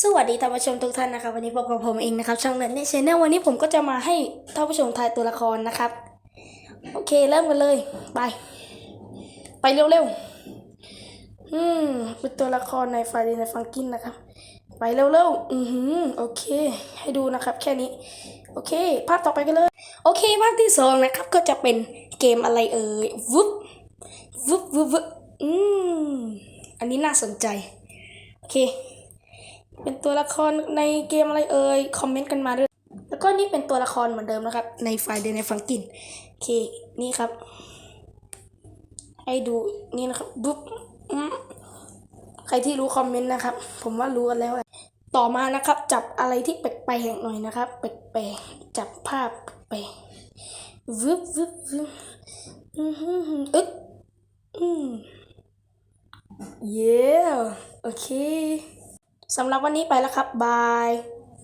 สวัสดีท่านผู้ชมทุกท่านนะครับ วันนี้พบกับผมเองนะครับช่องเน็ตเนชแนลวันนี้ผมก็จะมาให้ท่านผู้ชมทายตัวละครนะครับ โอเคเริ่มกันเลย ไป ไปเร็วๆอืมเป็นตัวละครในไฟเดในฟังกินนะครับ ไปเร็วๆอือหือโอเค ให้ดูนะครับ แค่นี้ โอเค ภาพต่อไปกันเลย โอเคภาพที่สองนะครับ ก็จะเป็นเกมอะไรเอ่ยวุบวุบวุบวุบอืมอันนี้น่าสนใจ โอเค เป็นตัวละครในเกมอะไรเอ่ยคอมเมนต์กันมาด้วย แล้วก็นี่เป็นตัวละครเหมือนเดิมนะครับ ในไฟล์เดนในฟังกินโอเคนี่ครับ ให้ดูนี่นะครับบุ๊บใครที่รู้คอมเมนต์นะครับ ผมว่ารู้กันแล้วแหละต่อมานะครับ จับอะไรที่แปลกๆหน่อยนะครับแปลกๆจับภาพแปลกวึบวึบวึบอือหือหืออึ๊บอืมเย้โอเค สำหรับวันนี้ไปแล้วครับบาย